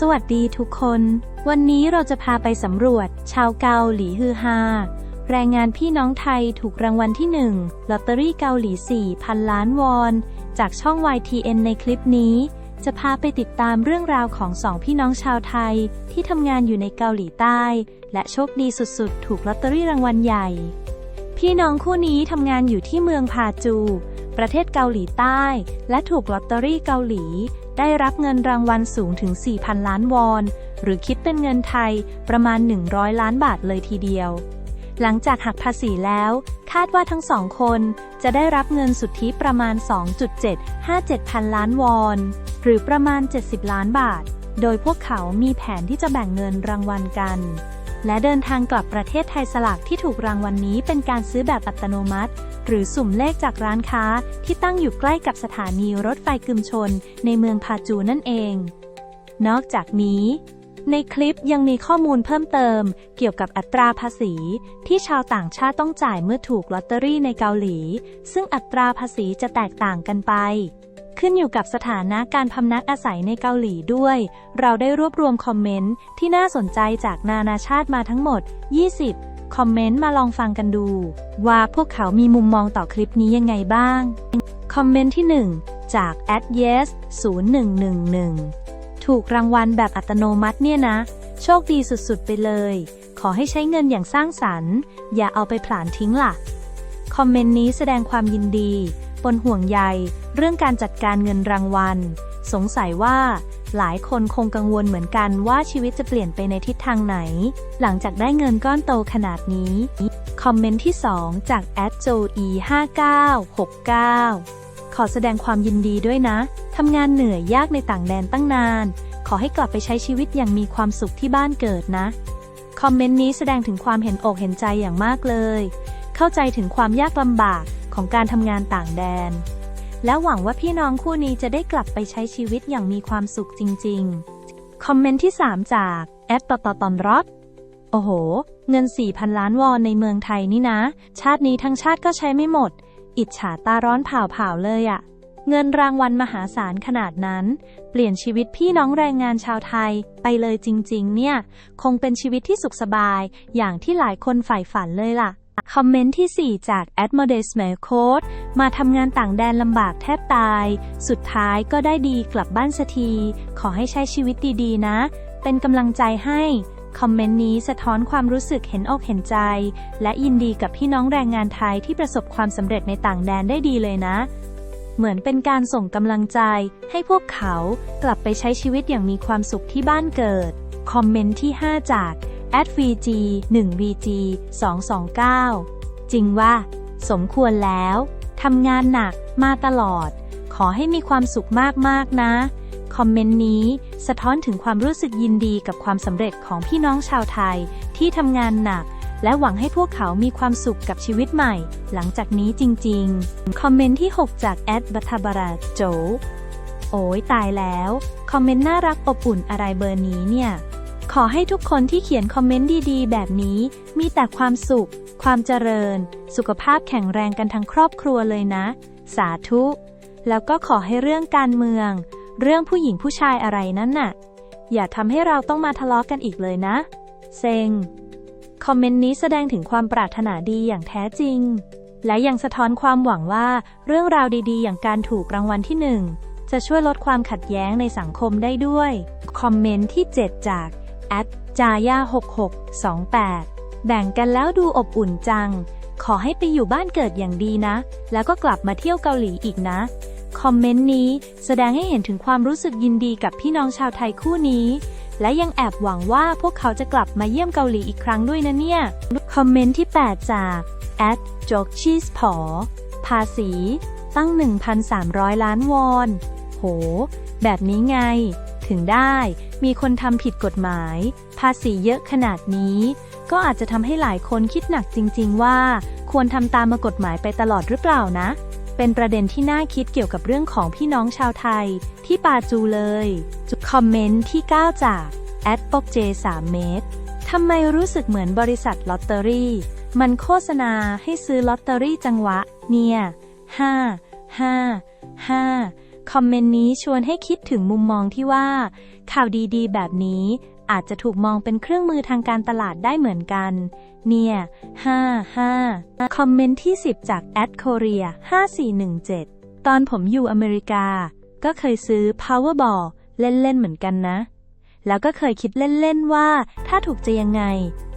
สวัสดีทุกคน วันนี้เราจะพาไปสำรวจ ชาวเกาหลีฮือฮาแรงงานพี่น้องไทยถูกรางวัลที่ 1 ลอตเตอรี่เกาหลี4พันล้านวอน จากช่อง YTN ในคลิปนี้ จะพาไปติดตามเรื่องราวของสองพี่น้องชาวไทย ที่ทำงานอยู่ในเกาหลีใต้ และโชคดีสุดๆ ถูกลอตเตอรี่รางวัลใหญ่ พี่น้องคู่นี้ทำงานอยู่ที่เมืองพาจู ประเทศเกาหลีใต้ และถูกลอตเตอรี่เกาหลี ได้รับเงินรางวัลสูงถึง 4,000 ล้านวอน หรือคิดเป็นเงินไทยประมาณ 100 ล้านบาทเลยทีเดียว หลังจากหักภาษีแล้ว คาดว่าทั้งสองคนจะได้รับเงินสุทธิประมาณ 2.757 พันล้านวอน หรือประมาณ 70 ล้านบาท โดยพวกเขามีแผนที่จะแบ่งเงินรางวัลกัน และเดินทางกลับประเทศไทยสลากที่ถูกรางวัลนนี้เป็นการซื้อแบบอัตโนมัติ หรือสุ่มเลขจากร้านค้าที่ตั้งอยู่ใกล้กับสถานีรถไฟกึมชน ในเมืองพาจูนั่นเอง นอกจากนี้ ในคลิปยังมีข้อมูลเพิ่มเติม เกี่ยวกับอัตราภาษี ที่ชาวต่างชาติต้องจ่ายเมื่อถูกลอตเตอรี่ในเกาหลี ซึ่งอัตราภาษีจะแตกต่างกันไปขึ้นอยู่กับสถานะการพำนักอาศัยในเกาหลีด้วย เราได้รวบรวมคอมเมนต์ที่น่าสนใจจากนานาชาติมาทั้งหมด 20 คอมเมนต์มาลองฟังกันดู ว่าพวกเขามีมุมมองต่อคลิปนี้ยังไงบ้าง คอมเมนต์ที่ 1 จาก a d yes 0111 ถูกรางวัลแบบอัตโนมัติเนี่ยนะ โชคดีสุดๆไปเลย ขอให้ใช้เงินอย่างสร้างสรรค์ อย่าเอาไปผลาญทิ้งล่ะ คอมเมนต์นี้แสดงความยินดี ปนห่วงใย เรื่องการจัดการเงินรางวัล สงสัยว่า หลายคนคงกังวลเหมือนกันว่าชีวิตจะเปลี่ยนไปในทิศทางไหน หลังจากได้เงินก้อนโตขนาดนี้ คอมเมนต์ที่ 2 จาก a d j o e 5969 ขอแสดงความยินดีด้วยนะ ทำงานเหนื่อยยากในต่างแดนตั้งนาน ขอให้กลับไปใช้ชีวิตอย่างมีความสุขที่บ้านเกิดนะ คอมเมนต์นี้แสดงถึงความเห็นอกเห็นใจอย่างมากเลย เข้าใจถึงความยากลำบากของการทำงานต่างแดน และหวังว่าพี่น้องคู่นี้จะได้กลับไปใช้ชีวิตอย่างมีความสุขจริง ๆ คอมเมนต์ที่ 3 จากแอดตอตอตอนรอดโอ้โห เงิน 4,000 ล้านวอนในเมืองไทยนี่นะ ชาตินี้ทั้งชาติก็ใช้ไม่หมด อิจฉาตาร้อนเผาๆเลยอะเงินรางวัลมหาศาลขนาดนั้น เปลี่ยนชีวิตพี่น้องแรงงานชาวไทยไปเลยจริง ๆ เนี่ย คงเป็นชีวิตที่สุขสบาย อย่างที่หลายคนใฝ่ฝันเลยล่ะ คอมเมนต์ที่ 4 จาก a d m o d e s m a i l Code มาทำงานต่างแดนลำบากแทบตาย สุดท้ายก็ได้ดีกลับบ้านสักที ขอให้ใช้ชีวิตดีๆนะ เป็นกำลังใจให้ คอมเมนต์นี้สะท้อนความรู้สึกเห็นอกเห็นใจ และยินดีกับพี่น้องแรงงานไทยที่ประสบความสำเร็จในต่างแดนได้ดีเลยนะ เหมือนเป็นการส่งกำลังใจ ให้พวกเขากลับไปใช้ชีวิตอย่างมีความสุขที่บ้านเกิด คอมเมนต์ที่ 5 จาก @vg 1 vg 229จริงว่า สมควรแล้ว ทำงานหนักมาตลอด ขอให้มีความสุขมากๆนะ คอมเมนต์นี้สะท้อนถึงความรู้สึกยินดีกับความสำเร็จของพี่น้องชาวไทยที่ทำงานหนักและหวังให้พวกเขามีความสุขกับชีวิตใหม่ หลังจากนี้จริงๆ คอมเมนต์ที่ 6 จากแอดบัทบาราโจ โอ้ยตายแล้ว คอมเมนต์น่ารักอบอุ่นอะไรเบอร์นี้เนี่ย ขอให้ทุกคนที่เขียนคอมเมนต์ดีๆ แบบนี้ มีแต่ความสุข ความเจริญ สุขภาพแข็งแรงกันทั้งครอบครัวเลยนะ สาธุ แล้วก็ขอให้เรื่องการเมือง เรื่องผู้หญิงผู้ชายอะไรนั่นน่ะ อย่าทำให้เราต้องมาทะเลาะกันอีกเลยนะ เซ็ง คอมเมนต์นี้แสดงถึงความปรารถนาดีอย่างแท้จริง และยังสะท้อนความหวังว่าเรื่องราวดีๆ อย่างการถูกรางวัลที่หนึ่งจะช่วยลดความขัดแย้งในสังคมได้ด้วย คอมเมนต์ที่ 7 จาก แอดจายา6628 แบ่งกันแล้วดูอบอุ่นจัง ขอให้ไปอยู่บ้านเกิดอย่างดีนะ แล้วก็กลับมาเที่ยวเกาหลีอีกนะ คอมเมนต์นี้แสดงให้เห็นถึงความรู้สึกยินดีกับพี่น้องชาวไทยคู่นี้ และยังแอบหวังว่าพวกเขาจะกลับมาเยี่ยมเกาหลีอีกครั้งด้วยนะเนี่ย คอมเมนต์ที่ 8 จากแอดจกชีสผอ ภาษี ตั้ง 1,300 ล้านวอน โห แบบนี้ไง ถึงได้ มีคนทำผิดกฎหมาย ภาษีเยอะขนาดนี้ ก็อาจจะทำให้หลายคนคิดหนักจริง ๆ ว่า ควรทำตามมากฎหมายไปตลอดหรือเปล่านะ เป็นประเด็นที่น่าคิดเกี่ยวกับเรื่องของพี่น้องชาวไทย ที่ปาจูเลยจุดคอมเมนต์ที่ 9 จากแอดปกเจ3เมตรทำไมรู้สึกเหมือนบริษัทลอตเตอรี่ มันโฆษณาให้ซื้อลอตเตอรี่จังหวะ เนี่ยห้าห้าห้า คอมเมนต์นี้ชวนให้คิดถึงมุมมองที่ว่า ข่าวดีๆ แบบนี้อาจจะถูกมองเป็นเครื่องมือทางการตลาดได้เหมือนกัน เนี่ย 5 5 คอมเมนต์ที่ 10 จากแอดโคเรีย5417 ตอนผมอยู่อเมริกา ก็เคยซื้อ Powerball เล่น ๆ เหมือนกันนะ แล้วก็เคยคิดเล่น ๆ ว่าถ้าถูกจะยังไง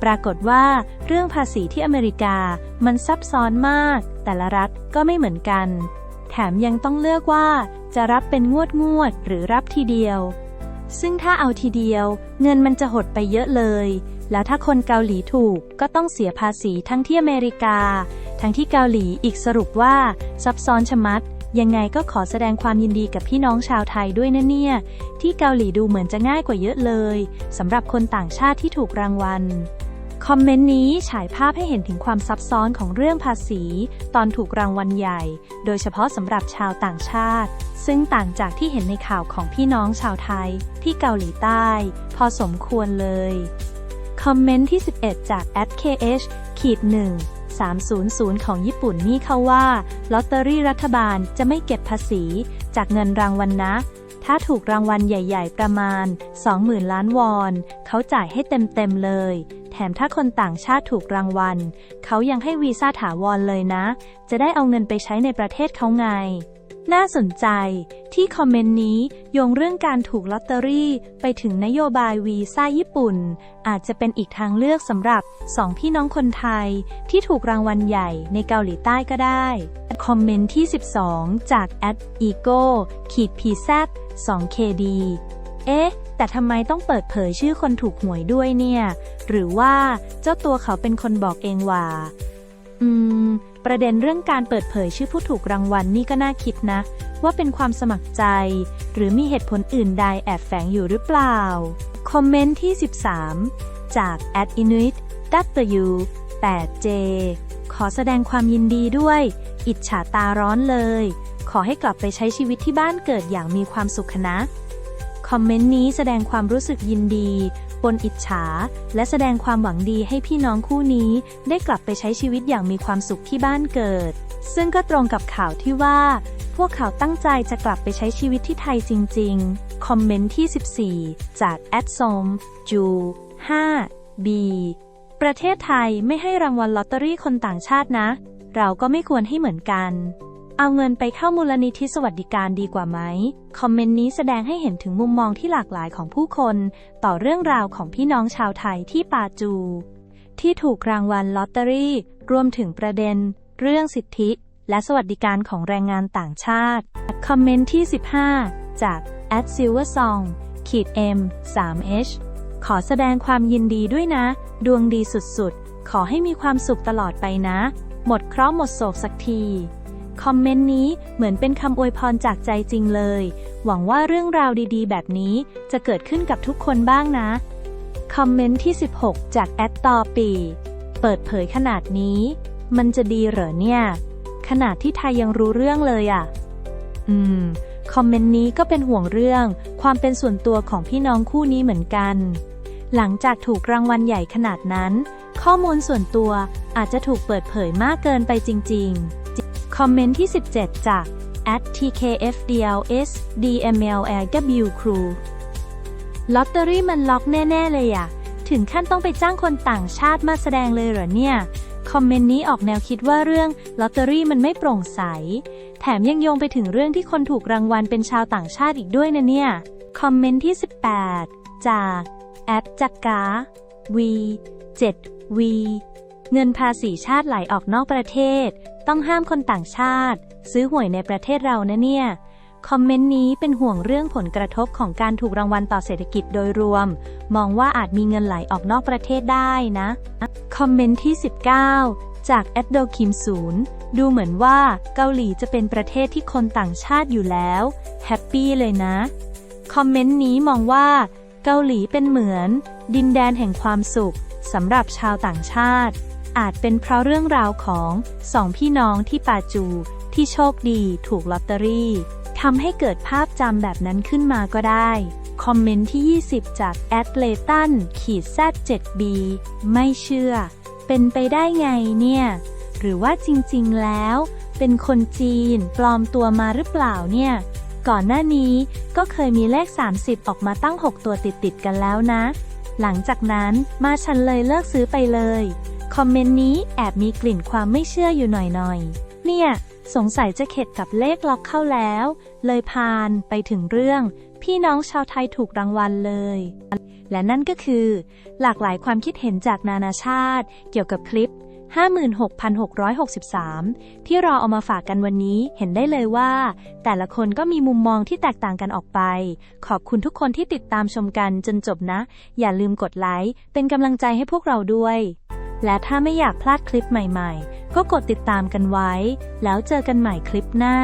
ปรากฏว่าเรื่องภาษีที่อเมริกามันซับซ้อนมาก แต่ละรัฐก็ไม่เหมือนกัน แถมยังต้องเลือกว่า จะรับเป็นงวดงวดหรือรับทีเดียว ซึ่งถ้าเอาทีเดียว เงินมันจะหดไปเยอะเลย แล้วถ้าคนเกาหลีถูกก็ต้องเสียภาษีทั้งที่อเมริกา ทั้งที่เกาหลีอีกสรุปว่า ซับซ้อนชะมัด ยังไงก็ขอแสดงความยินดีกับพี่น้องชาวไทยด้วยนะเนี่ย ที่เกาหลีดูเหมือนจะง่ายกว่าเยอะเลยสำหรับคนต่างชาติที่ถูกรางวัล คอมเมนต์นี้ฉายภาพให้เห็นถึงความซับซ้อนของเรื่องภาษี ตอนถูกรางวัลใหญ่ โดยเฉพาะสำหรับชาวต่างชาติ ซึ่งต่างจากที่เห็นในข่าวของพี่น้องชาวไทย ที่เกาหลีใต้ พอสมควรเลย คอมเมนต์ที่ 11 จาก @kh ขีด1 300 ของญี่ปุ่นนี่เขาว่า ลอตเตอรี่รัฐบาลจะไม่เก็บภาษี จากเงินรางวัลนะถ้าถูกรางวัลใหญ่ ๆ ประมาณ 20,000 ล้านวอน เขาจ่ายให้เต็ม ๆ เลย มถ้าคนต่างชาติถูกรางวัล เขายังให้วีซ่าถาวรเลยนะ จะได้เอาเงินไปใช้ในประเทศเขาไง น่าสนใจ ที่คอมเมนต์นี้โยงเรื่องการถูกลอตเตอรี่ไปถึงนโยบายวีซ่าญี่ปุ่น อาจจะเป็นอีกทางเลือกสำหรับสองพี่น้องคนไทย ที่ถูกรางวัลใหญ่ในเกาหลีใต้ก็ได้ คอมเมนต์ที่ 12 จาก a d e g o ขีด pz 2kd เอ๊ะ แต่ทำไมต้องเปิดเผยชื่อคนถูกหวยด้วยเนี่ย หรือว่าเจ้าตัวเขาเป็นคนบอกเองว่า อืม ประเด็นเรื่องการเปิดเผยชื่อผู้ถูกรางวัลนี่ก็น่าคิดนะ ว่าเป็นความสมัครใจ หรือมีเหตุผลอื่นใดแอบแฝงอยู่หรือเปล่า คอมเมนต์ที่ 13 จาก a d inuit w 8 j ขอแสดงความยินดีด้วย อิจฉาตาร้อนเลย ขอให้กลับไปใช้ชีวิตที่บ้านเกิดอย่างมีความสุขนะ คอมเมนต์นี้แสดงความรู้สึกยินดีปนอิจฉา และแสดงความหวังดีให้พี่น้องคู่นี้ได้กลับไปใช้ชีวิตอย่างมีความสุขที่บ้านเกิด ซึ่งก็ตรงกับข่าวที่ว่า พวกเขาตั้งใจจะกลับไปใช้ชีวิตที่ไทยจริง ๆ คอมเมนต์ที่ 14 จากแอดซอมจู5 B ประเทศไทยไม่ให้รางวัลลอตเตอรี่คนต่างชาตินะ เราก็ไม่ควรให้เหมือนกัน เอาเงินไปเข้ามูลนิธิสวัสดิการดีกว่าไหม คอมเมนต์นี้แสดงให้เห็นถึงมุมมองที่หลากหลายของผู้คน ต่อเรื่องราวของพี่น้องชาวไทยที่ปาจู ที่ถูกรางวัลลอตเตอรี่ รวมถึงประเด็น เรื่องสิทธิ และสวัสดิการของแรงงานต่างชาติ คอมเมนต์ที่ 15 จาก at silversong ขีด m 3h ขอแสดงความยินดีด้วยนะ ดวงดีสุดๆ ขอให้มีความสุขตลอดไปนะ หมดเคราะห์หมดโศกสักที คอมเมนต์นี้เหมือนเป็นคำอวยพรจากใจจริงเลย หวังว่าเรื่องราวดีๆ แบบนี้จะเกิดขึ้นกับทุกคนบ้างนะ คอมเมนต์ที่ 16 จากแอดตอปี เปิดเผยขนาดนี้ มันจะดีเหรอเนี่ย ขนาดที่ไทยยังรู้เรื่องเลยอะ่ะ อืม คอมเมนต์นี้ก็เป็นห่วงเรื่อง ความเป็นส่วนตัวของพี่น้องคู่นี้เหมือนกัน หลังจากถูกรางวัลใหญ่ขนาดนั้น ข้อมูลส่วนตัวอาจจะถูกเปิดเผยมากเกินไปจริง ๆ คอมเมนต์ที่ 17 จาก @tkfdls dmlw crew ลอตเตอรี่มันล็อกแน่ ๆ เลยอะถึงขั้นต้องไปจ้างคนต่างชาติมาแสดงเลยเหรอเนี่ย คอมเมนต์นี้ออกแนวคิดว่าเรื่องลอตเตอรี่มันไม่โปร่งใส แถมยังโยงไปถึงเรื่องที่คนถูกรางวัลเป็นชาวต่างชาติอีกด้วยนะเนี่ย คอมเมนต์ที่ 18 จากแอปจักกา V 7 V เงินภาษีชาติไหลออกนอกประเทศ ต้องห้ามคนต่างชาติ ซื้อหวยในประเทศเรานะเนี่ย คอมเมนต์นี้เป็นห่วงเรื่องผลกระทบของการถูกรางวัลต่อเศรษฐกิจโดยรวม มองว่าอาจมีเงินไหลออกนอกประเทศได้นะ คอมเมนต์ที่ 19 จากแอดโดคิมศูนย์ดูเหมือนว่าเกาหลีจะเป็นประเทศที่คนต่างชาติอยู่แล้ว แฮปปี้เลยนะ คอมเมนต์นี้มองว่า เกาหลีเป็นเหมือน ดินแดนแห่งความสุขสำหรับชาวต่างชาติ อาจเป็นเพราะเรื่องราวของสองพี่น้องที่ปาจู ที่โชคดีถูกลอตเตอรี่ทำให้เกิดภาพจำแบบนั้นขึ้นมาก็ได้ คอมเมนต์ที่ 20 จากแอดเลตันขีดแซด 7b ไม่เชื่อ เป็นไปได้ไงเนี่ย หรือว่าจริงๆแล้ว เป็นคนจีนปลอมตัวมาหรือเปล่าเนี่ย ก่อนหน้านี้ก็เคยมีเลข 30 ออกมาตั้ง 6 ตัวติดติดๆกันแล้วนะ หลังจากนั้นมาฉันเลยเลิกซื้อไปเลย คอมเมนต์นี้แอบมีกลิ่นความไม่เชื่ออยู่หน่อยๆ เนี่ย สงสัยจะเข็ดกับเลขล็อกเข้าแล้ว เลยพานไปถึงเรื่อง พี่น้องชาวไทยถูกรางวัลเลย และนั่นก็คือ หลากหลายความคิดเห็นจากนานาชาติ เกี่ยวกับคลิป 56,663 ที่เราเอามาฝากกันวันนี้เห็นได้เลยว่า แต่ละคนก็มีมุมมองที่แตกต่างกันออกไป ขอบคุณทุกคนที่ติดตามชมกันจนจบนะ อย่าลืมกดไลค์เป็นกำลังใจให้พวกเราด้วย และถ้าไม่อยากพลาดคลิปใหม่ๆ ก็กดติดตามกันไว้ แล้วเจอกันใหม่คลิปหน้า